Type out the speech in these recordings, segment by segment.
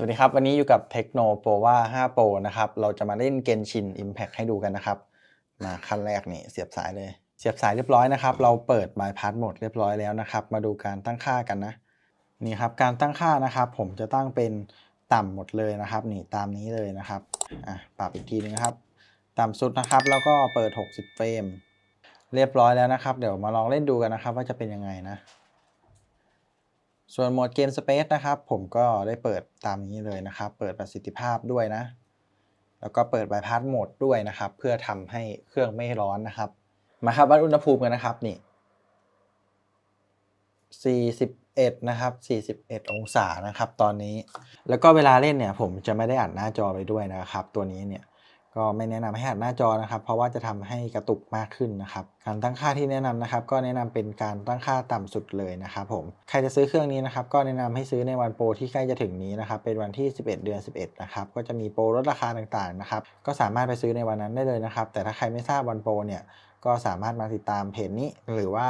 สวัสดีครับ วันนี้อยู่กับ Tecno Pro ว่า5 Pro นะครับ เราจะมาเล่น Genshin Impact ให้ดูกันนะครับ มาขั้นแรกนี่เสียบสายเลย เสียบสายเรียบร้อยนะครับ เราเปิด bypass โหมดเรียบร้อยแล้วนะครับ มาดูการตั้งค่ากันนะ นี่ครับ การตั้งค่านะครับ ผมจะตั้งเป็นต่ำหมดเลยนะครับ นี่ตามนี้เลยนะครับ อะ ปรับอีกทีนึงครับ ต่ำสุดนะครับ แล้วก็เปิด 60 เฟรม เรียบร้อยแล้วนะครับ เดี๋ยวมาลองเล่นดูกันนะครับ ว่าจะเป็นยังไงนะ ส่วนโหมดเกมสเปซนะครับ ผมก็ได้เปิดตามนี้เลยนะครับ เปิดประสิทธิภาพด้วยนะ แล้วก็เปิด bypass โหมดด้วยนะครับ เพื่อทำให้เครื่องไม่ร้อนนะครับ มาครับวัดอุณหภูมิกันนะครับนี่ 41 นะครับ 41 องศานะครับ ตอนนี้ แล้วก็เวลาเล่นเนี่ย ผมจะไม่ได้อัดหน้าจอไปด้วยนะครับ ตัวนี้เนี่ย ก็ไม่แนะนำให้อัดหน้าจอนะครับ เพราะว่าจะทำให้กระตุกมากขึ้นนะครับ การตั้งค่าที่แนะนำนะครับ ก็แนะนำเป็นการตั้งค่าต่ำสุดเลยนะครับผม ใครจะซื้อเครื่องนี้นะครับ ก็แนะนำให้ซื้อในวันโปรที่ใกล้จะถึงนี้นะครับ เป็นวันที่ 11 เดือน 11 นะครับ ก็จะมีโปรลดราคาต่างๆนะครับ ก็สามารถไปซื้อในวันนั้นได้เลยนะครับ แต่ถ้าใครไม่ทราบวันโปรเนี่ย ก็สามารถมาติดตามเพจนี้หรือว่า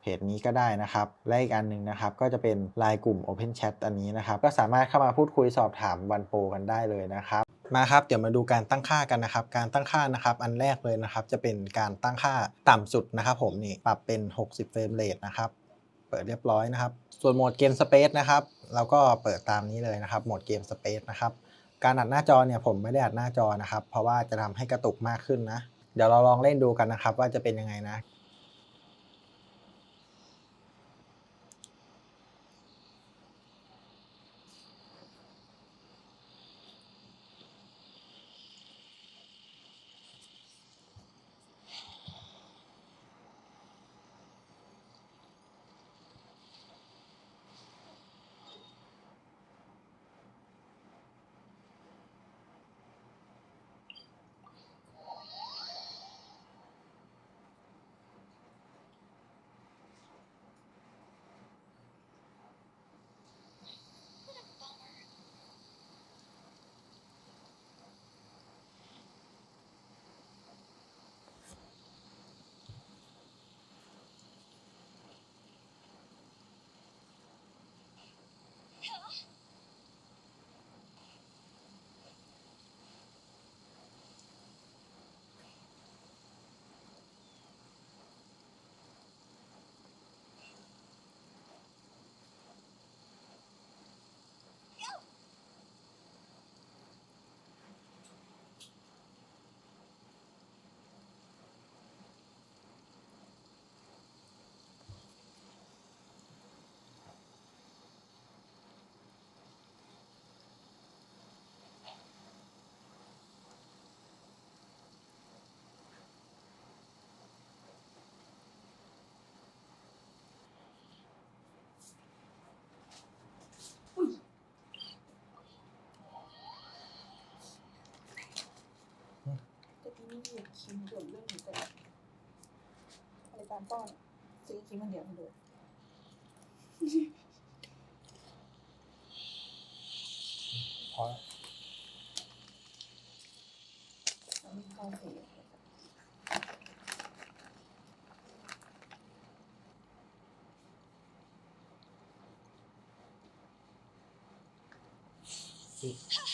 เพจนี้ก็ได้นะครับ และอีกอันหนึ่งนะครับ ก็จะเป็นไลน์กลุ่ม Open Chat อันนี้นะครับ ก็สามารถเข้ามาพูดคุยสอบถามวันโปรกันได้เลยนะครับ มาครับเดี๋ยวมาดูการตั้งค่ากันนะครับ การตั้งค่านะครับ อันแรกเลยนะครับ จะเป็นการตั้งค่าต่ำสุดนะครับ ผมนี่ปรับเป็น 60เฟรมเรทนะครับเปิดเรียบร้อยนะครับ ส่วนโหมดเกมสเปซนะครับเราก็เปิดตามนี้เลยนะครับโหมดเกมสเปซนะครับการอัดหน้าจอเนี่ยผมไม่ได้อัดหน้าจอนะครับ เพราะว่าจะทำให้กระตุกมากขึ้นนะ เดี๋ยวเราลองเล่นดูกันนะครับ ว่าจะเป็นยังไงนะ แต่ที่นี่อยากคิมเดือดเรื่องนี้แต่รายการป้อนซื้อคิมมันเดียวมาดูพออันนี้ข้าวเสียอ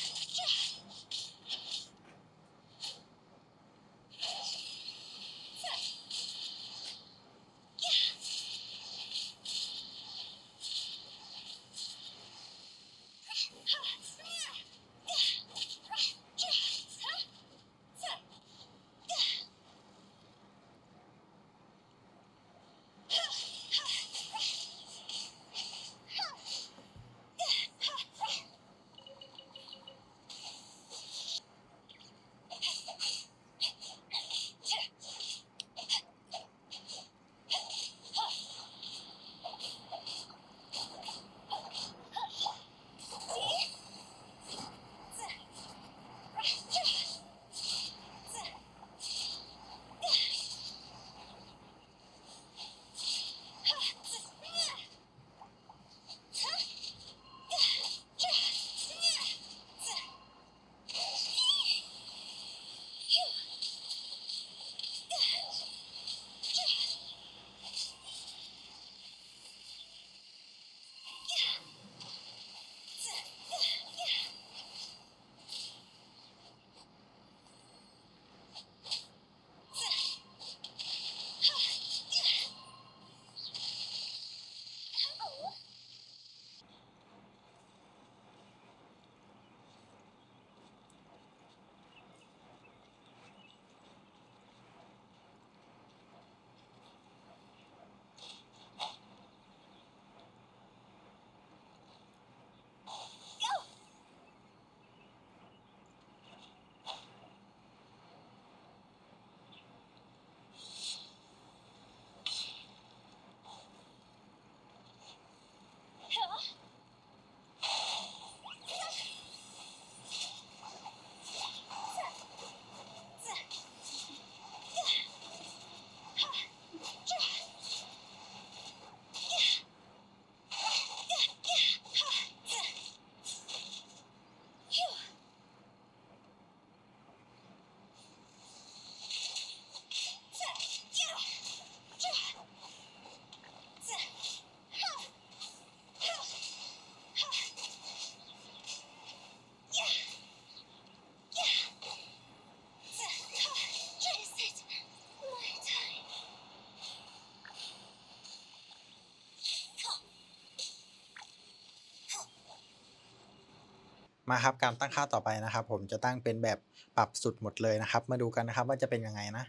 มาครับการตั้งค่าต่อไปนะครับ ผมจะตั้งเป็นแบบปรับสุดหมดเลยนะครับ มาดูกันนะครับว่าจะเป็นยังไงนะ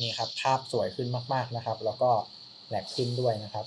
นี่ครับภาพสวยขึ้นมาก ๆนะครับ แล้วก็แหลกขึ้นด้วยนะครับ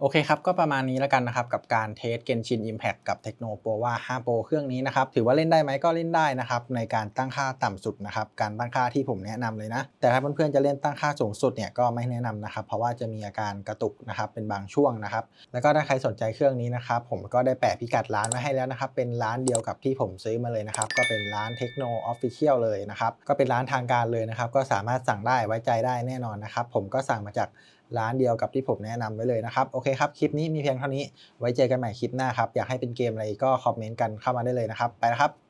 โอเคครับ ก็ประมาณนี้แล้วกันนะครับ กับการเทส Genshin Impact กับ Tecno Pro ว่า5 Pro เครื่องนี้นะครับ ถือว่าเล่นได้ไหมก็เล่นได้นะครับ ในการตั้งค่าต่ำสุดนะครับ การตั้งค่าที่ผมแนะนำเลยนะ แต่ถ้าเพื่อนๆจะเล่นตั้งค่าสูงสุดเนี่ยก็ไม่แนะนำนะครับ เพราะว่าจะมีอาการกระตุกนะครับเป็นบางช่วงนะครับ แล้วก็ถ้าใครสนใจเครื่องนี้นะครับ ผมก็ได้แปะพิกัดร้านไว้ให้แล้วนะครับ เป็นร้านเดียวกับที่ผมซื้อมาเลยนะครับ ก็เป็นร้าน Tecno Official เลยนะครับ ก็เป็นร้านทางการเลยนะครับ ก็สามารถสั่งได้ไว้ใจได้แน่นอนนะครับ ผมก็สั่งมาจาก ร้านเดียวกับที่ผมแนะนำไว้เลยนะครับ โอเคครับ คลิปนี้มีเพียงเท่านี้ ไว้เจอกันใหม่คลิปหน้าครับ อยากให้เป็นเกมอะไรก็คอมเมนต์กันเข้ามาได้เลยนะครับ ไปแล้วครับ